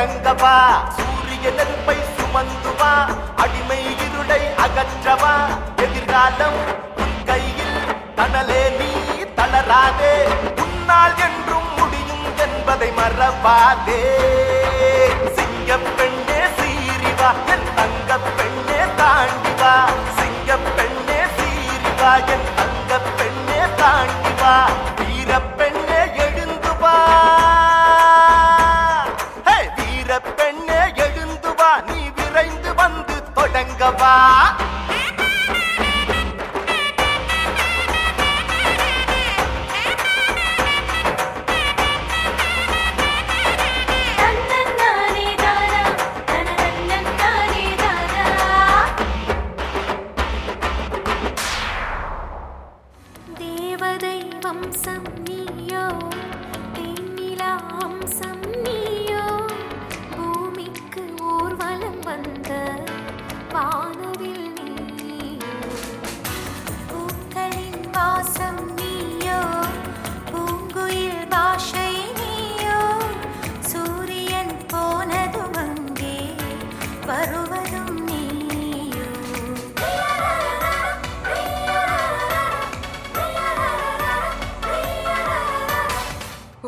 அடங்கவா சூரிய நெருப்பை சுமந்துவா? அடிமை இருளை அகற்றவா? எதிர்காலம் உன் கையில் தனலே நீ தளராதே. உன்னால் என்றும் முடியும் என்பதை மறவாதே. சிங்க பெண்ணே சீரிவா என் தங்க பெண்ணே தாண்டி வா பெண்ணே சீரிவா என் தங்க பெண்ணே goodbye.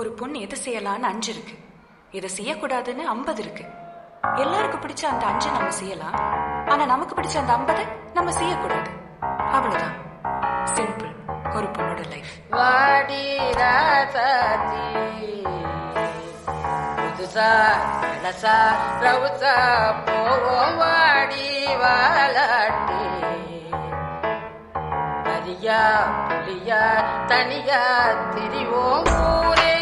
ஒரு பொண்ணு எது செய்யலான்னு அஞ்சு இருக்கு. இதை செய்யக்கூடாதுன்னு ஐம்பது இருக்கு. எல்லாருக்கும் பிடிச்ச அந்த அஞ்சு நம்ம செய்யலாம். ஆனா நமக்கு பிடிச்ச அந்த ஐம்பது நம்ம செய்யக்கூடாது. அவ்வளவுதான். சிம்பிள் ஒரு பொண்ணோட லைஃப் புதுசா இளசா ரவுசா போவோம் வாடி வாலாட்டி அரியா புலியா தனியா திரிவோம் ஊரே.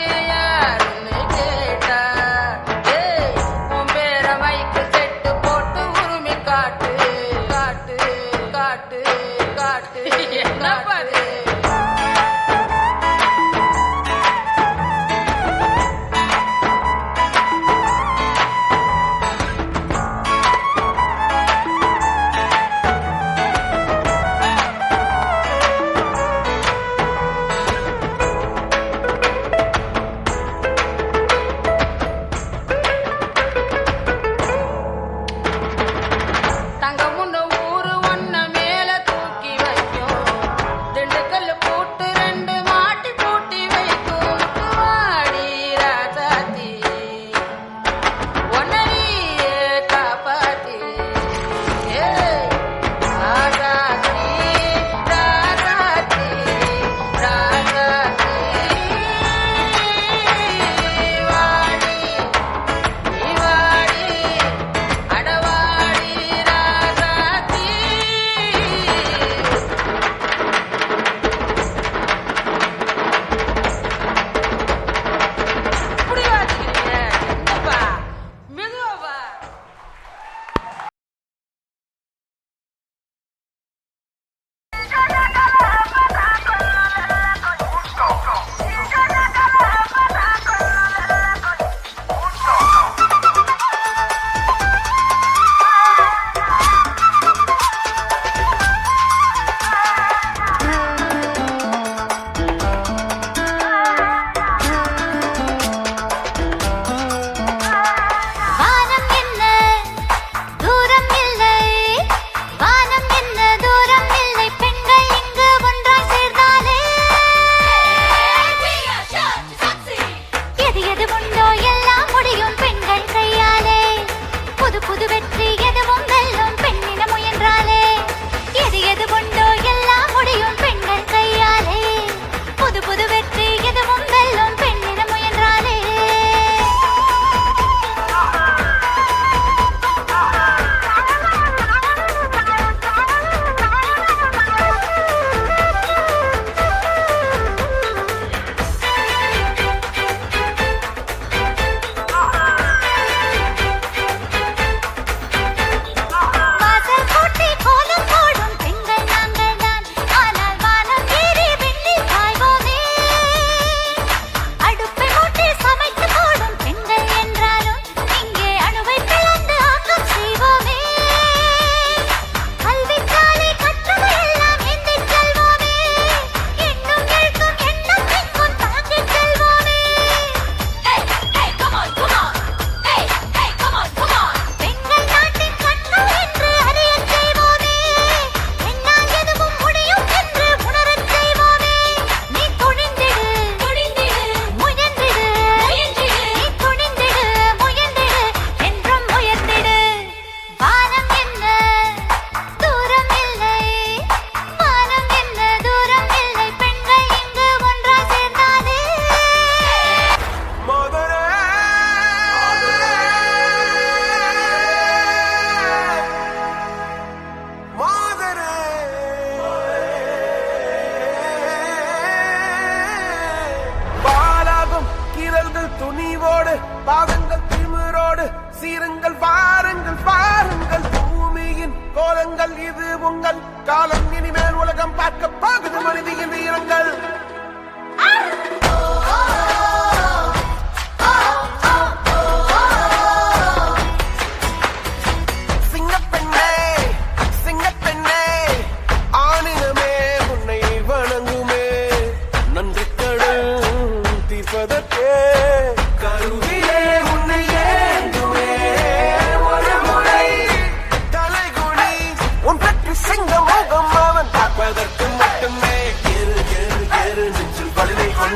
துணிவோடு பாதங்கள் திமிரோடு சீருங்கள் பாருங்கள் பாருங்கள் பூமியின் கோலங்கள் இது உங்கள் காலம். இனிமேல் உலகம் பார்க்க பார்க்குது மனிதியின் வீரங்கள்.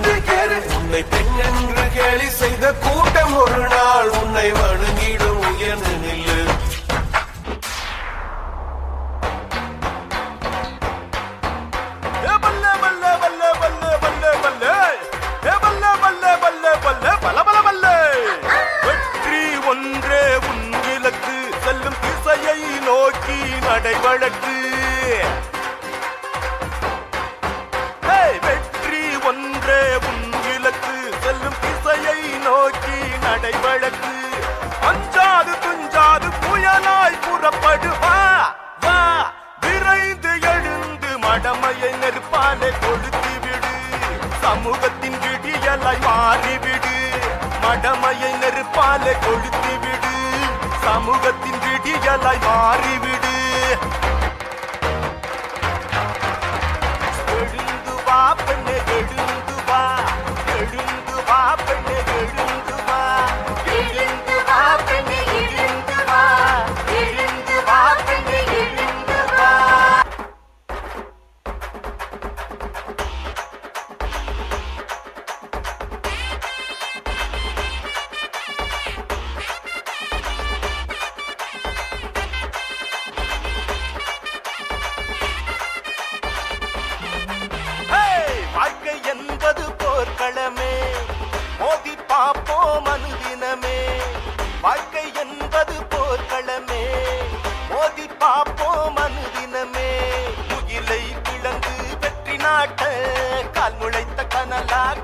என்று கேளு உன்னை பெண் என்று கேலி செய்த கூட்டம் ஒரு நாள் உன்னை வணங்கிடும் உயர்ந்து நில் நடை வழக்கு. அஞ்சாது துஞ்சாது புயலாய் புறப்படுவா. வா விரைந்து எழுந்து மடமையை நெருப்பாலே கொளுத்தி விடு சமூகத்தின் விடியலாய் மாறிவிடு. மடமையை நெருப்பாலே கொளுத்தி விடு சமூகத்தின் விடியலாய் மாறிவிடு. மோதி பாப்போம் அனுதினமே முகிலை பிளந்து வெற்றி நாட்ட கால் முளைத்த கனலாக